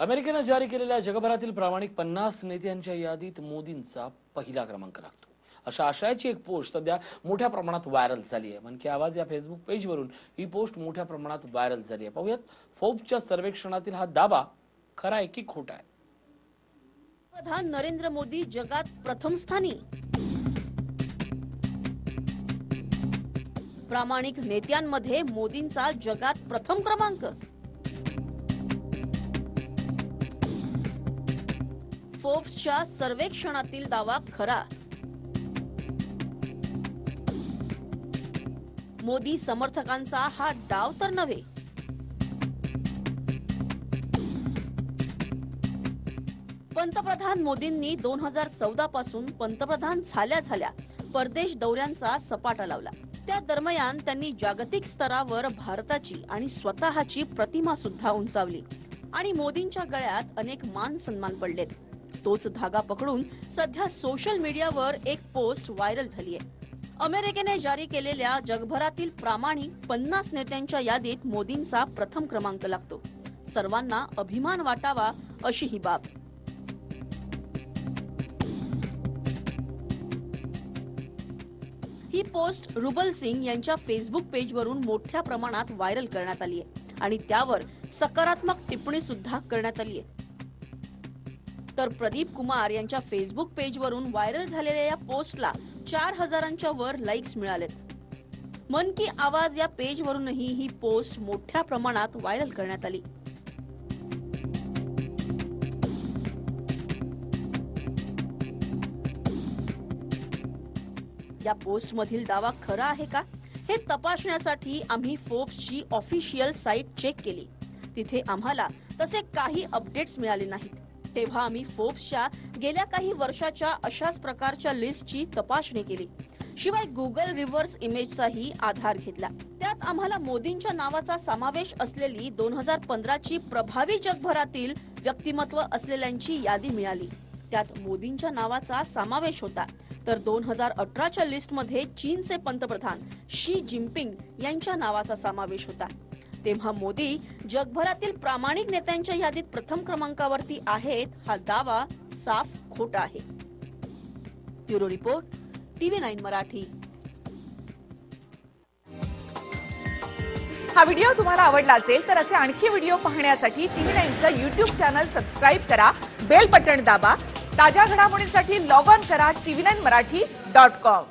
अमेरिकेनं जारी केलेल्या जगभरातील प्रामाणिक पन्नास नेत्यांच्या यादीत मोदींचा पहिला क्रमांक लागतो. अशा आशयाची एक पोस्ट सध्या मोठ्या प्रमाणात व्हायरल झाली आहे मन की आवाज या फेसबुक पेजवरून ही पोस्ट मोठ्या प्रमाणात व्हायरल झाली आहे पाहूयात फोर्ब्सच्या सर्वेक्षणातील हा दावा खरा आहे की खोटा आहे? प्रधान नरेंद्र मोदी जगात प्रथम स्थानी. प्रामाणिक नेत्यांमध्ये मोदींचा जगात प्रथम क्रमांक. फोर्ब्सच्या सर्वेक्षणातील दावा खरा. मोदी समर्थकांचा हा डाव तर नव्हे. पंतप्रधान मोदींनी दोन हजार चौदा पासून पंतप्रधान झाल्या झाल्या परदेश दौऱ्यांचा सपाटा लावला. त्या दरम्यान त्यांनी जागतिक स्तरावर भारताची आणि स्वतःची प्रतिमा सुद्धा उंचावली आणि मोदींच्या गळ्यात अनेक मान सन्मान पडलेत. तोच धागा पकडून सध्या सोशल मीडियावर एक पोस्ट व्हायरल झाली आहे अमेरिकेने जारी केलेल्या जगभरातील प्रामाणिक पन्नास नेत्यांच्या यादीत मोदींचा प्रथम क्रमांक लागतो. सर्वांना अभिमान वाटावा अशी ही बाब. ही पोस्ट रुबल सिंग यांच्या फेसबुक पेजवरून मोठ्या प्रमाणात व्हायरल करण्यात आली आहे आणि त्यावर सकारात्मक टिप्पणी सुद्धा करण्यात आली आहे तर प्रदीप कुमार यांच्या फेसबुक पेजवरून व्हायरल झालेल्या या पोस्टला चार हजारांच्या वर लाईक्स मिळालेत. मन की आवाज या पेजवरूनही ही पोस्ट मोठ्या प्रमाणात व्हायरल करण्यात आली. या पोस्ट मधील दावा खरा आहे का? हे तपासण्यासाठी आम्ही फोर्ब्सची ऑफिशियल साईट चेक केली. तिथे आम्हाला तसे काही अपडेट्स मिळाले नाहीत. तेव्हा आम्ही फोर्ब्सच्या गेल्या काही वर्षाच्या अशाच प्रकारच्या लिस्टची तपासणी केली. शिवाय गुगल रिव्हर्स इमेजचाही आधार घेतला. त्यात आम्हाला मोदींच्या नावाचा समावेश असलेली दोन हजार पंधराची प्रभावी जगभरातील व्यक्तिमत्व असलेल्यांची यादी मिळाली. त्यात मोदींच्या नावाचा समावेश होता. तर दोन हजार अठराच्या लिस्टमध्ये चीनचे पंतप्रधान शी जिनपिंग यांच्या नावाचा समावेश होता. तेव्हा मोदी जगभरातील प्रामाणिक नेत्यांच्या यादीत प्रथम क्रमांकावरती आहेत हा दावा साफ खोटा आहे. Bureau report TV nine Marathi. हा व्हिडिओ तुम्हाला आवडला असेल तर असे आणखी व्हिडिओ पाहण्यासाठी टीव्ही नाईनचं युट्यूब चॅनल सबस्क्राईब करा बेल बटन दाबा ताज्या घडामोडींसाठी लॉग ऑन करा TV nine Marathi dot com.